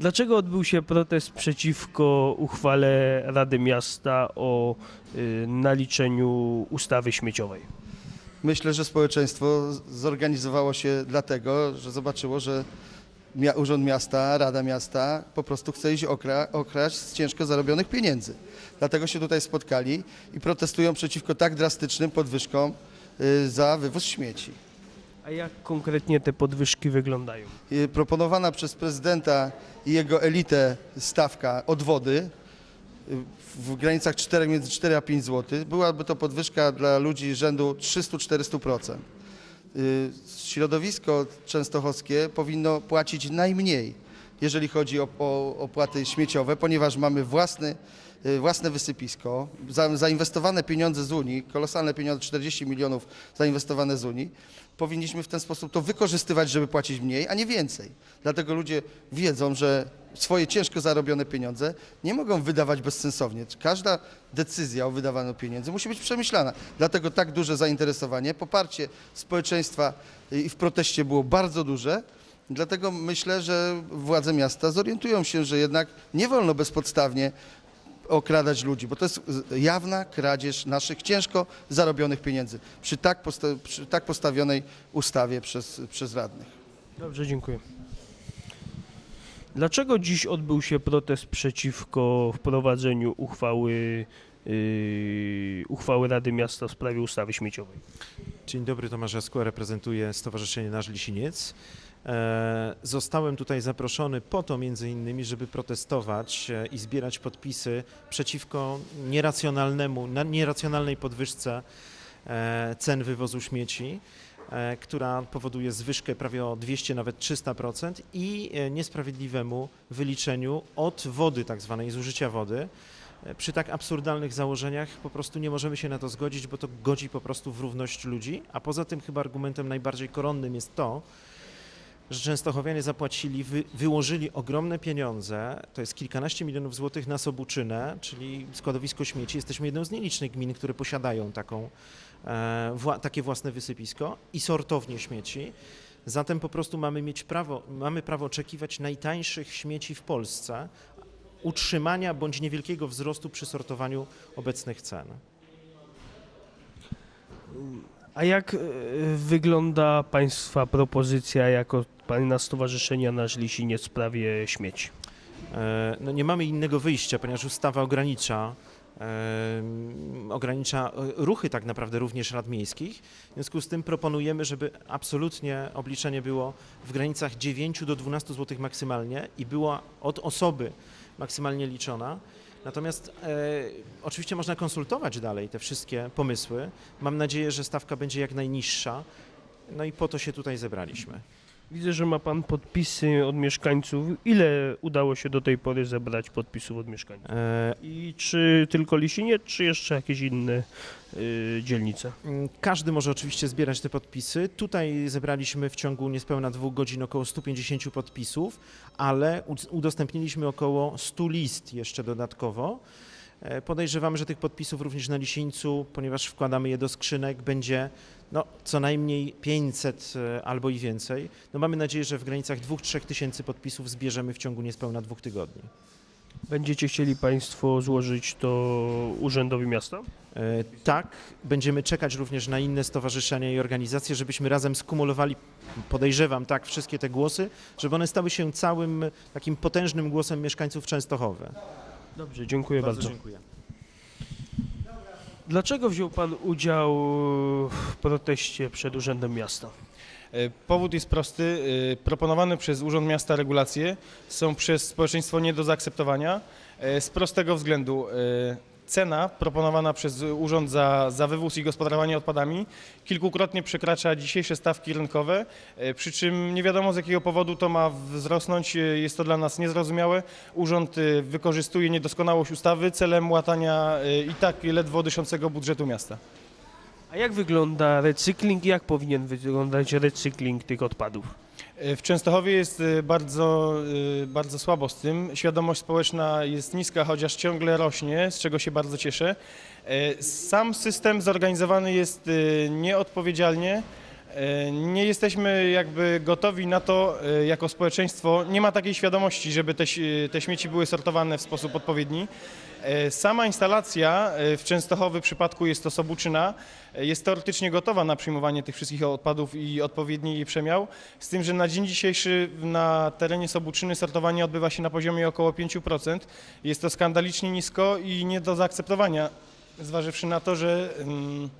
Dlaczego odbył się protest przeciwko uchwale Rady Miasta o y, naliczeniu ustawy śmieciowej? Myślę, że społeczeństwo zorganizowało się dlatego, że zobaczyło, że Urząd Miasta, Rada Miasta po prostu chce iść okra- okraść z ciężko zarobionych pieniędzy. Dlatego się tutaj spotkali i protestują przeciwko tak drastycznym podwyżkom y, za wywóz śmieci. A jak konkretnie te podwyżki wyglądają? Y, Proponowana przez prezydenta i jego elitę stawka odwody y, w granicach 4, między 4 a 5 zł byłaby to podwyżka dla ludzi rzędu 300-400%. Y, Środowisko częstochowskie powinno płacić najmniej, jeżeli chodzi o, opłaty śmieciowe, ponieważ mamy własny, y, własne wysypisko, za, zainwestowane pieniądze z Unii, kolosalne pieniądze, 40 milionów zainwestowane z Unii. Powinniśmy w ten sposób to wykorzystywać, żeby płacić mniej, a nie więcej. Dlatego ludzie wiedzą, że swoje ciężko zarobione pieniądze nie mogą wydawać bezsensownie. Każda decyzja o wydawaniu pieniędzy musi być przemyślana. Dlatego tak duże zainteresowanie, poparcie społeczeństwa i w proteście było bardzo duże. Dlatego myślę, że władze miasta zorientują się, że jednak nie wolno bezpodstawnie okradać ludzi, bo to jest jawna kradzież naszych ciężko zarobionych pieniędzy przy tak, posta- przy tak postawionej ustawie przez, przez radnych. Dobrze, dziękuję. Dlaczego dziś odbył się protest przeciwko wprowadzeniu uchwały, y, uchwały Rady Miasta w sprawie ustawy śmieciowej? Dzień dobry, Tomasz Jaskła, reprezentuję Stowarzyszenie Nasz Lisiniec. E, Zostałem tutaj zaproszony po to między innymi, żeby protestować e, i zbierać podpisy przeciwko nieracjonalnemu, na- nieracjonalnej podwyżce e, cen wywozu śmieci, która powoduje zwyżkę prawie o 200, nawet 300% i niesprawiedliwemu wyliczeniu od wody, tak zwanej zużycia wody. Przy tak absurdalnych założeniach po prostu nie możemy się na to zgodzić, bo to godzi po prostu w równość ludzi. A poza tym chyba argumentem najbardziej koronnym jest to, że Częstochowianie zapłacili, wy, wyłożyli ogromne pieniądze, to jest kilkanaście milionów złotych na Sobuczynę, czyli składowisko śmieci. Jesteśmy jedną z nielicznych gmin, które posiadają taką, e, wła, takie własne wysypisko i sortownie śmieci. Zatem po prostu mamy mieć prawo, mamy prawo oczekiwać najtańszych śmieci w Polsce, utrzymania bądź niewielkiego wzrostu przy sortowaniu obecnych cen. A jak y, wygląda Państwa propozycja jako Pana Stowarzyszenia Nasz Lisiniec w sprawie śmieci? E, No nie mamy innego wyjścia, ponieważ ustawa ogranicza, em, ogranicza e, ruchy tak naprawdę również rad miejskich. W związku z tym proponujemy, żeby absolutnie obliczenie było w granicach 9 do 12 zł maksymalnie i była od osoby maksymalnie liczona. Natomiast e, oczywiście można konsultować dalej te wszystkie pomysły. Mam nadzieję, że stawka będzie jak najniższa. No i po to się tutaj zebraliśmy. Widzę, że ma Pan podpisy od mieszkańców. Ile udało się do tej pory zebrać podpisów od mieszkańców? E, I czy tylko Lisiniec, czy jeszcze jakieś inne y, dzielnice? Mm, Każdy może oczywiście zbierać te podpisy. Tutaj zebraliśmy w ciągu niespełna dwóch godzin około 150 podpisów, ale ud- udostępniliśmy około 100 list jeszcze dodatkowo. E, Podejrzewamy, że tych podpisów również na Lisińcu, ponieważ wkładamy je do skrzynek, będzie no, co najmniej 500 e, albo i więcej. No, mamy nadzieję, że w granicach 2-3 tysięcy podpisów zbierzemy w ciągu niespełna dwóch tygodni. Będziecie chcieli Państwo złożyć to Urzędowi Miasta? E, Tak, będziemy czekać również na inne stowarzyszenia i organizacje, żebyśmy razem skumulowali, podejrzewam, tak, wszystkie te głosy, żeby one stały się całym takim potężnym głosem mieszkańców Częstochowy. Dobrze, dziękuję bardzo. dziękuję. Dlaczego wziął Pan udział w proteście przed Urzędem Miasta? E, Powód jest prosty. E, Proponowane przez Urząd Miasta regulacje są przez społeczeństwo nie do zaakceptowania e, z prostego względu. Cena proponowana przez Urząd za, za wywóz i gospodarowanie odpadami kilkukrotnie przekracza dzisiejsze stawki rynkowe, e, przy czym nie wiadomo z jakiego powodu to ma wzrosnąć, e, jest to dla nas niezrozumiałe. Urząd e, wykorzystuje niedoskonałość ustawy celem łatania i tak ledwo dyszącego budżetu miasta. A jak wygląda recykling i jak powinien wyglądać recykling tych odpadów? W Częstochowie jest y, bardzo, y, bardzo słabo z tym. Świadomość społeczna jest niska, chociaż ciągle rośnie, z czego się bardzo cieszę. E, Sam system zorganizowany jest y, nieodpowiedzialnie. E, Nie jesteśmy jakby gotowi na to e, jako społeczeństwo. Nie ma takiej świadomości, żeby te, te śmieci były sortowane w sposób odpowiedni. E, Sama instalacja e, w Częstochowy w przypadku jest to Sobuczyna. e, Jest teoretycznie gotowa na przyjmowanie tych wszystkich odpadów i odpowiedni jej przemiał. Z tym, że na dzień dzisiejszy na terenie Sobuczyny sortowanie odbywa się na poziomie około 5%. Jest to skandalicznie nisko i nie do zaakceptowania, zważywszy na to, że mm,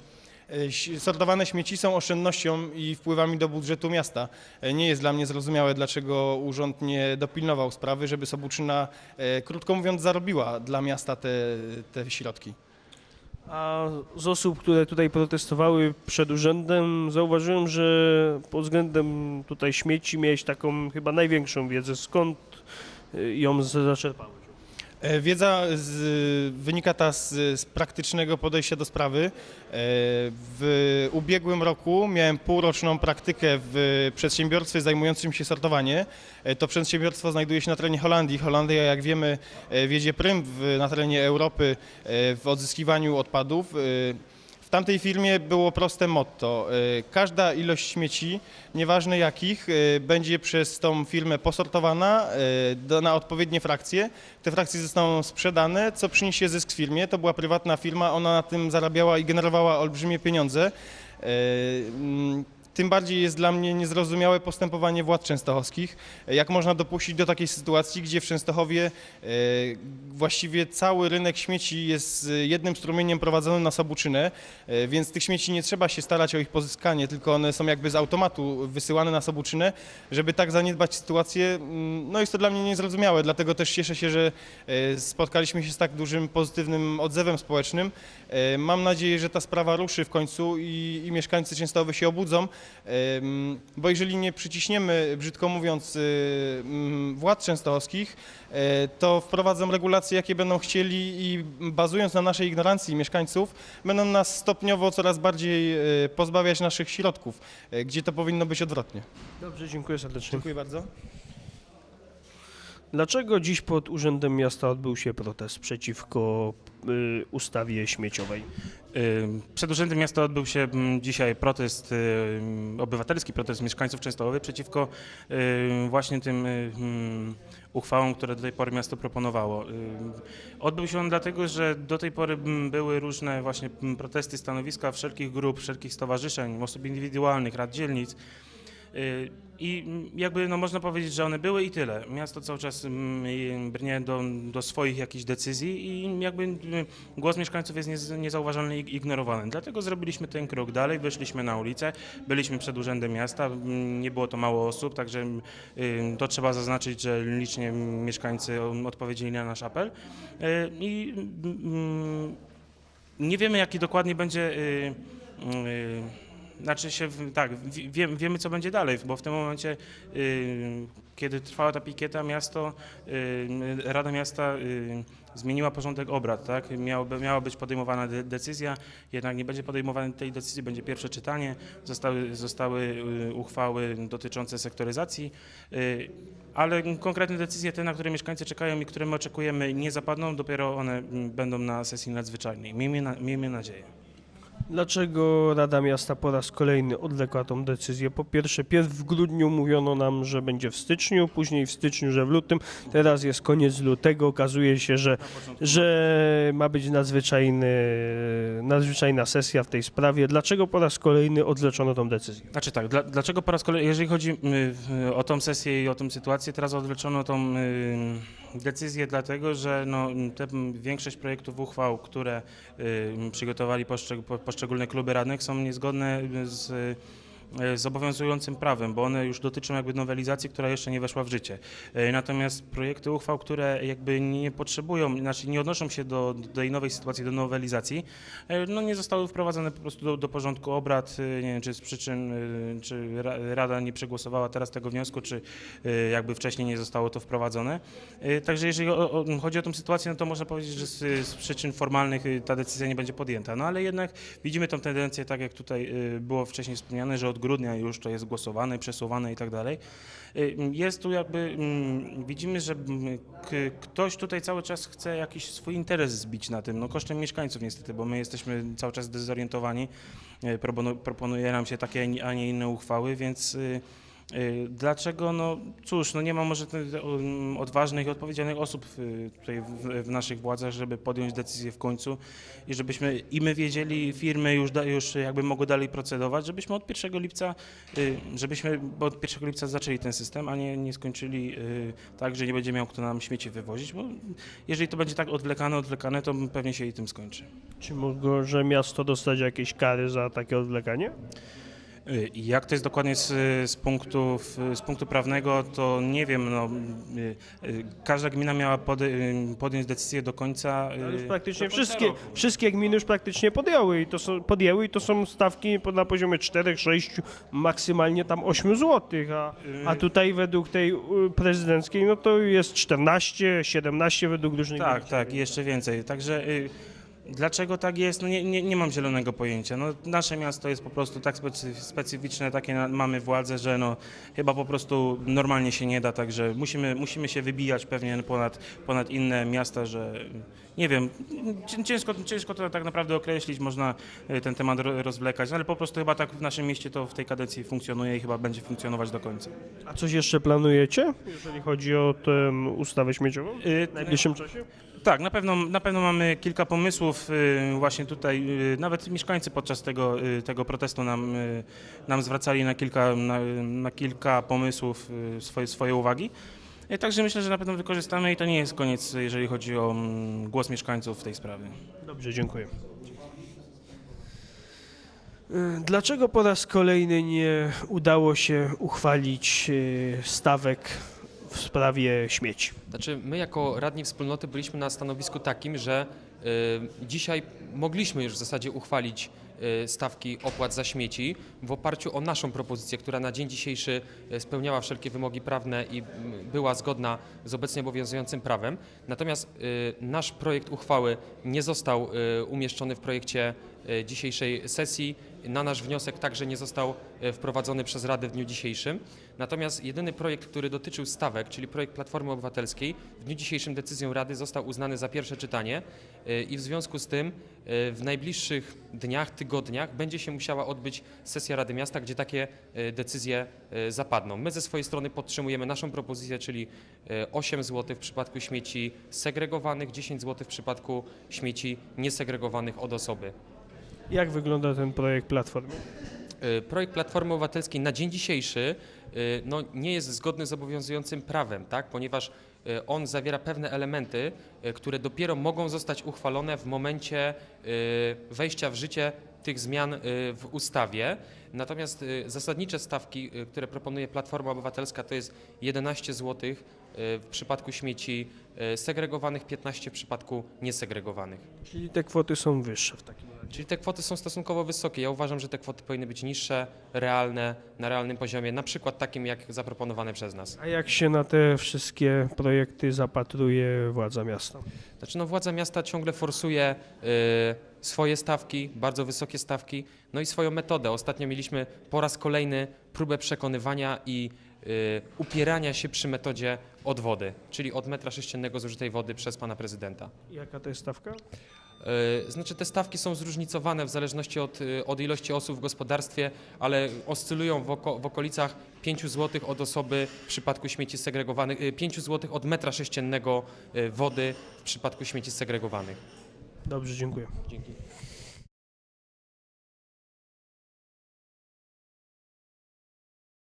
sortowane śmieci są oszczędnością i wpływami do budżetu miasta. E, Nie jest dla mnie zrozumiałe, dlaczego urząd nie dopilnował sprawy, żeby Sobuczyna, e, krótko mówiąc, zarobiła dla miasta te, te środki. A z osób, które tutaj protestowały przed urzędem, zauważyłem, że pod względem tutaj śmieci miałeś taką chyba największą wiedzę. Skąd ją zaczerpałeś? E, Wiedza z, wynika ta z, z praktycznego podejścia do sprawy. E, W ubiegłym roku miałem półroczną praktykę w przedsiębiorstwie zajmującym się sortowanie. E, To przedsiębiorstwo znajduje się na terenie Holandii. Holandia, jak wiemy, wiedzie prym w, na terenie Europy w odzyskiwaniu odpadów. Tamtej firmie było proste motto. E, Każda ilość śmieci, nieważne jakich, e, będzie przez tą firmę posortowana do, na odpowiednie frakcje. Te frakcje zostaną sprzedane, co przyniesie zysk firmie. To była prywatna firma, ona na tym zarabiała i generowała olbrzymie pieniądze. Tym bardziej jest dla mnie niezrozumiałe postępowanie władz częstochowskich. Jak można dopuścić do takiej sytuacji, gdzie w Częstochowie e, właściwie cały rynek śmieci jest e, jednym strumieniem prowadzonym na Sobuczynę, e, więc tych śmieci nie trzeba się starać o ich pozyskanie, tylko one są jakby z automatu wysyłane na Sobuczynę. Żeby tak zaniedbać sytuację, mm, no jest to dla mnie niezrozumiałe, dlatego też cieszę się, że spotkaliśmy się z tak dużym pozytywnym odzewem społecznym. Mam nadzieję, że ta sprawa ruszy w końcu i, i mieszkańcy Częstochowy się obudzą, bo jeżeli nie przyciśniemy, brzydko mówiąc, y, mm, władz częstochowskich, e, to wprowadzą regulacje, jakie będą chcieli i bazując na naszej ignorancji mieszkańców, będą nas stopniowo coraz bardziej e, pozbawiać naszych środków, gdzie to powinno być odwrotnie. Dobrze, dziękuję serdecznie. Dziękuję bardzo. Dlaczego dziś pod Urzędem Miasta odbył się protest przeciwko y, ustawie śmieciowej? Y, Przed Urzędem Miasta odbył się mm, dzisiaj protest, y, obywatelski protest mieszkańców Częstochowy przeciwko y, właśnie tym mm, uchwałom, które do tej pory miasto proponowało. Odbył się on dlatego, że do tej pory mm, były różne właśnie protesty, stanowiska wszelkich grup, wszelkich stowarzyszeń, osób indywidualnych, rad dzielnic. I jakby no można powiedzieć, że one były i tyle. Miasto cały czas mm, brnie do, do swoich jakichś decyzji i jakby y, głos mieszkańców jest niez- niezauważalny i ignorowany. Dlatego zrobiliśmy ten krok dalej, wyszliśmy na ulicę, byliśmy przed Urzędem Miasta, mm, nie było to mało osób, także y, to trzeba zaznaczyć, że licznie mieszkańcy odpowiedzieli na nasz apel. Y, I mm, nie wiemy, jaki dokładnie będzie. Znaczy się, tak, wi- wie, wiemy co będzie dalej, bo w tym momencie, y, kiedy trwała ta pikieta, miasto, y, Rada Miasta y, zmieniła porządek obrad, tak? Miała być podejmowana de, decyzja, jednak nie będzie podejmowane tej decyzji, będzie pierwsze czytanie, zostały, zostały uchwały dotyczące sektoryzacji, ale konkretne decyzje, te, na które mieszkańcy czekają i które my oczekujemy, nie zapadną, dopiero one mm, będą na sesji nadzwyczajnej. Miejmy, na, miejmy nadzieję. Dlaczego Rada Miasta po raz kolejny odwlekła tą decyzję? Po pierwsze, pierw w grudniu mówiono nam, że będzie w styczniu, później w styczniu, że w lutym, teraz jest koniec lutego, okazuje się, że, że ma być nadzwyczajny, nadzwyczajna sesja w tej sprawie. Dlaczego po raz kolejny odwleczono tą decyzję? Znaczy tak, dla, dlaczego po raz kolejny, jeżeli chodzi y, o tą sesję i o tą sytuację, teraz odwleczono tą y, decyzję dlatego, że no, te, większość projektów uchwał, które y, przygotowali poszczeg, po- poszczególne kluby radnych są niezgodne z y, z obowiązującym prawem, bo one już dotyczą jakby nowelizacji, która jeszcze nie weszła w życie. E, Natomiast projekty uchwał, które jakby nie potrzebują, znaczy nie odnoszą się do, do tej nowej sytuacji, do nowelizacji, e, no nie zostały wprowadzone po prostu do, do porządku obrad, e, nie wiem, czy z przyczyn, e, czy ra- Rada nie przegłosowała teraz tego wniosku, czy e, jakby wcześniej nie zostało to wprowadzone. E, Także jeżeli chodzi o tę sytuację, no to można powiedzieć, że z, z przyczyn formalnych e, ta decyzja nie będzie podjęta. No ale jednak widzimy tą tendencję, tak jak tutaj e, było wcześniej wspomniane, że od grudnia już to jest głosowane, przesuwane i tak dalej. Y, Jest tu jakby, mm, widzimy, że mm, ktoś tutaj cały czas chce jakiś swój interes zbić na tym, no kosztem mieszkańców niestety, bo my jesteśmy cały czas dezorientowani. Y, Proponu- Proponuje nam się takie, a nie inne uchwały, więc y, dlaczego, no cóż, no nie ma może um, odważnych i odpowiedzialnych osób y, tutaj w, naszych władzach, żeby podjąć decyzję w końcu i żebyśmy i my wiedzieli, firmy już, już jakby mogły dalej procedować, żebyśmy od 1 lipca, y, żebyśmy od 1 lipca zaczęli ten system, a nie, nie skończyli y, tak, że nie będzie miał kto nam śmieci wywozić, bo jeżeli to będzie tak odwlekane, odwlekane, to pewnie się i tym skończy. Czy może miasto dostać jakieś kary za takie odwlekanie? Jak to jest dokładnie z, z, punktu, z punktu prawnego, to nie wiem. No, y, y, każda gmina miała pode, y, podjąć decyzję do końca. Ale już praktycznie do końca wszystkie, roku. wszystkie gminy już praktycznie podjęły i to są, podjęły i to są stawki na poziomie 4, 6, maksymalnie tam 8 zł, a, a tutaj według tej prezydenckiej no to jest 14, 17 według różnych Tak, gmin. tak, i jeszcze więcej. Także y, dlaczego tak jest, no nie, nie, nie mam zielonego pojęcia. No, nasze miasto jest po prostu tak specy- specyficzne, takie na, mamy władze, że no, chyba po prostu normalnie się nie da, także musimy, musimy się wybijać pewnie ponad, ponad inne miasta, że nie wiem, cię- ciężko, ciężko to tak naprawdę określić, można y, ten temat ro- rozwlekać, no, ale po prostu chyba tak w naszym mieście to w tej kadencji funkcjonuje i chyba będzie funkcjonować do końca. A coś jeszcze planujecie, jeżeli chodzi o tę ustawę śmieciową Y, w najbliższym czasie? Tak, na pewno, na pewno mamy kilka pomysłów. y, Właśnie tutaj y, nawet mieszkańcy podczas tego, y, tego protestu nam, nam zwracali na kilka, na, na kilka pomysłów swoje, swoje uwagi. Także myślę, że na pewno wykorzystamy i to nie jest koniec, jeżeli chodzi o mm, głos mieszkańców w tej sprawie. Dobrze, dziękuję. Dlaczego po raz kolejny nie udało się uchwalić stawek w sprawie śmieci? Znaczy, my jako radni wspólnoty byliśmy na stanowisku takim, że y, dzisiaj mogliśmy już w zasadzie uchwalić y, stawki opłat za śmieci w oparciu o naszą propozycję, która na dzień dzisiejszy y, spełniała wszelkie wymogi prawne i mm, była zgodna z obecnie obowiązującym prawem. Natomiast y, nasz projekt uchwały nie został y, umieszczony w projekcie y, dzisiejszej sesji. Na nasz wniosek także nie został y, wprowadzony przez Radę w dniu dzisiejszym. Natomiast jedyny projekt, który dotyczył stawek, czyli projekt Platformy Obywatelskiej, w dniu dzisiejszym decyzją Rady został uznany za pierwsze czytanie y, i w związku z tym w najbliższych dniach, tygodniach będzie się musiała odbyć sesja Rady Miasta, gdzie takie decyzje zapadną. My ze swojej strony podtrzymujemy naszą propozycję, czyli y, 8 zł w przypadku śmieci segregowanych, 10 zł w przypadku śmieci niesegregowanych od osoby. Jak wygląda ten projekt Platformy? Y, Projekt Platformy Obywatelskiej na dzień dzisiejszy y, no, nie jest zgodny z obowiązującym prawem, tak? ponieważ y, on zawiera pewne elementy, które dopiero mogą zostać uchwalone w momencie wejścia w życie tych zmian w ustawie. Natomiast zasadnicze stawki, które proponuje Platforma Obywatelska to jest 11 zł w przypadku śmieci segregowanych, 15 w przypadku niesegregowanych. Czyli te kwoty są wyższe w takim razie. Czyli te kwoty są stosunkowo wysokie. Ja uważam, że te kwoty powinny być niższe, realne, na realnym poziomie, na przykład takim jak zaproponowane przez nas. A jak się na te wszystkie projekty zapatruje władza miasta? Znaczy, no, władza miasta ciągle forsuje y, swoje stawki, bardzo wysokie stawki, no i swoją metodę. Ostatnio mieliśmy po raz kolejny próbę przekonywania i y, upierania się przy metodzie odwody, czyli od metra sześciennego zużytej wody przez pana prezydenta. Jaka to jest stawka? Y, Znaczy te stawki są zróżnicowane w zależności od, y, od ilości osób w gospodarstwie, ale oscylują w, oko, w okolicach 5 zł od osoby w przypadku śmieci segregowanych, y, 5 zł od metra sześciennego wody w przypadku śmieci segregowanych. Dobrze, dziękuję. Dzięki.